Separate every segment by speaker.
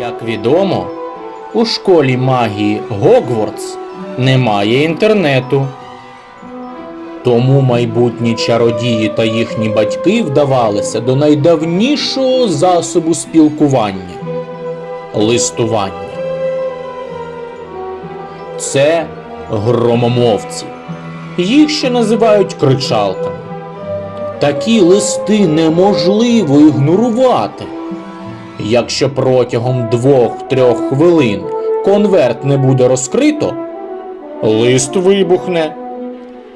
Speaker 1: Як відомо, у школі магії Гогвартс немає інтернету. Тому майбутні чародії та їхні батьки вдавалися до найдавнішого засобу спілкування листування. Це громомовці. Їх ще називають кричалками. Такі листи неможливо ігнорувати. Якщо протягом двох-трьох хвилин конверт не буде розкрито, лист вибухне,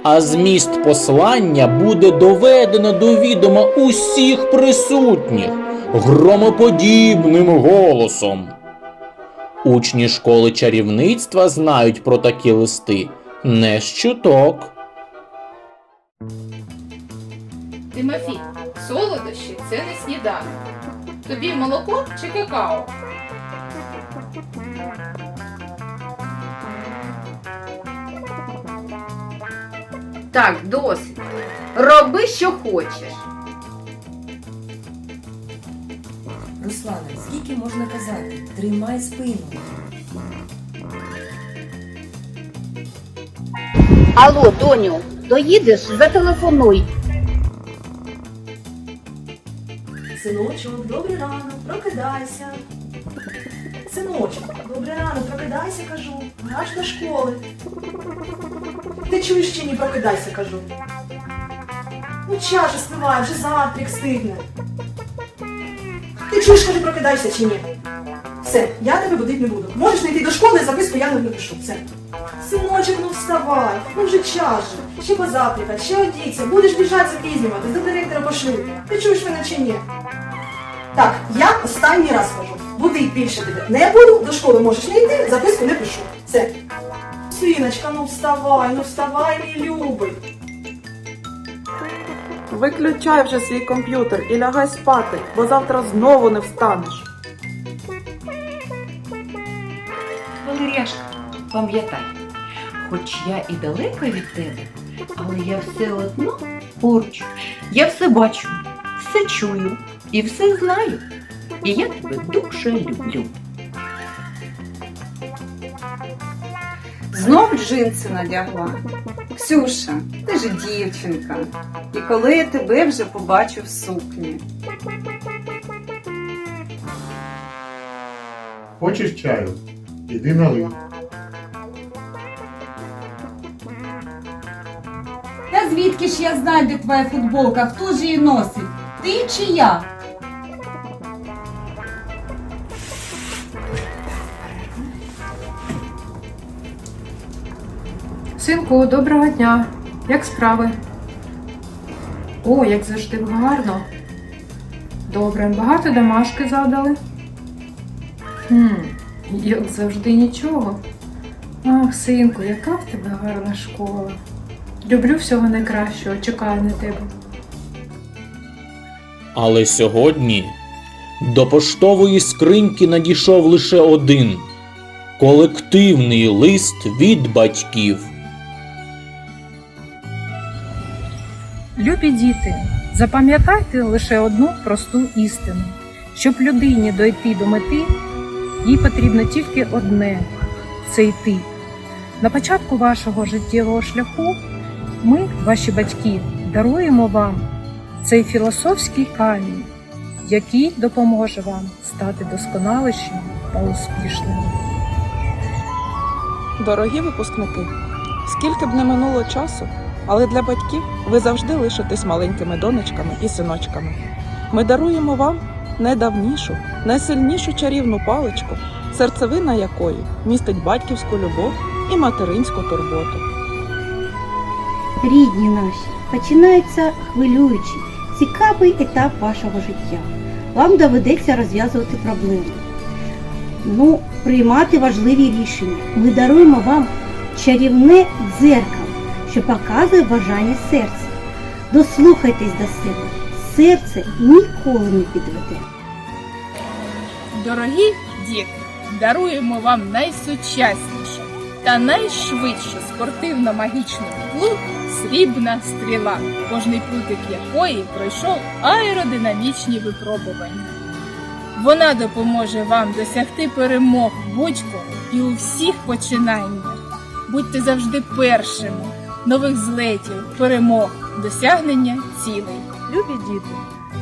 Speaker 1: а зміст послання буде доведено до відома усіх присутніх громоподібним голосом. Учні школи чарівництва знають про такі листи не з чуток.
Speaker 2: Тимофій, солодощі це не сніданок. Тобі молоко чи какао?
Speaker 3: Так, досить. Роби, що хочеш.
Speaker 4: Руслане, скільки можна казати? Тримай спину.
Speaker 5: Алло, доню, доїдеш, зателефонуй.
Speaker 6: Синочок, добрий ранок, прокидайся. Синочок, добрий ранок, прокидайся, кажу. Гаш до школи. Ти чуєш чи ні, прокидайся, кажу. Ну час же спливає, вже завтрак стигне. Ти чуєш, кажу, прокидайся чи ні? Все, я тебе будити не буду. Можеш не йти до школи, записку я не напишу. Все. Синочок, ну вставай, ну вже час же. Ще позавтракати, ще одіться, будеш біжати запізнюватись, до директора пошлю. Ти чуєш мене чи ні? Так, я останній раз кажу. Будить більше тебе. Не буду, до школи можеш не йти, записку не пишу. Все. Синочка, ну вставай, ну вставай, мій любий.
Speaker 7: Виключай вже свій комп'ютер і лягай спати, бо завтра знову не встанеш.
Speaker 8: Валеріашка, пам'ятай, хоч я і далека від тебе, але я все одно поруч. Я все бачу, все чую і все знаю. І я тебе дуже люблю.
Speaker 3: Знов джинси надягла. Ксюша, ти ж дівчинка. І коли я тебе вже побачу в сукні.
Speaker 9: Хочеш чаю? Іди налий.
Speaker 10: Звідки ж я знаю, де твоя футболка? Хто ж її носить? Ти чи я?
Speaker 2: Синку, доброго дня. Як справи? О, як завжди гарно. Добре, багато домашки задали. Хм, як завжди нічого. Ах, синку, яка в тебе гарна школа. Люблю всього найкращого, чекаю на тебе.
Speaker 1: Але сьогодні до поштової скриньки надійшов лише один колективний лист від батьків.
Speaker 2: Любі діти, запам'ятайте лише одну просту істину. Щоб людині дойти до мети, їй потрібно тільки одне це йти. На початку вашого життєвого шляху ми, ваші батьки, даруємо вам цей філософський камінь, який допоможе вам стати досконалішим та успішним.
Speaker 7: Дорогі випускники, скільки б не минуло часу, але для батьків ви завжди лишитесь маленькими донечками і синочками. Ми даруємо вам найдавнішу, найсильнішу чарівну паличку, серцевина якої містить батьківську любов і материнську турботу.
Speaker 5: Рідні наші, починається хвилюючий, цікавий етап вашого життя. Вам доведеться розв'язувати проблеми. Ну, приймати важливі рішення. Ми даруємо вам чарівне дзеркало, що показує бажання серця. Дослухайтесь до себе. Серце ніколи не підведе.
Speaker 2: Дорогі діти, даруємо вам найсучаснішу та найшвидшу спортивно-магічну плут срібна стріла, кожний прутик якої пройшов аеродинамічні випробування.
Speaker 11: Вона допоможе вам досягти перемог будь-кого і у всіх починаннях. Будьте завжди першими, нових злетів, перемог, досягнення цілей.
Speaker 6: Любі діти,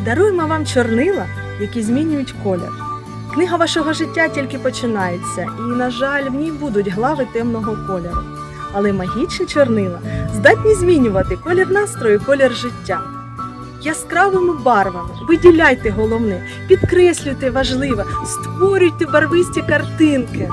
Speaker 6: даруємо вам чорнила, які змінюють колір. Книга вашого життя тільки починається, і, на жаль, в ній будуть глави темного кольору. Але магічні чорнила здатні змінювати колір настрою, колір життя. Яскравими барвами виділяйте головне, підкреслюйте важливе, створюйте барвисті картинки.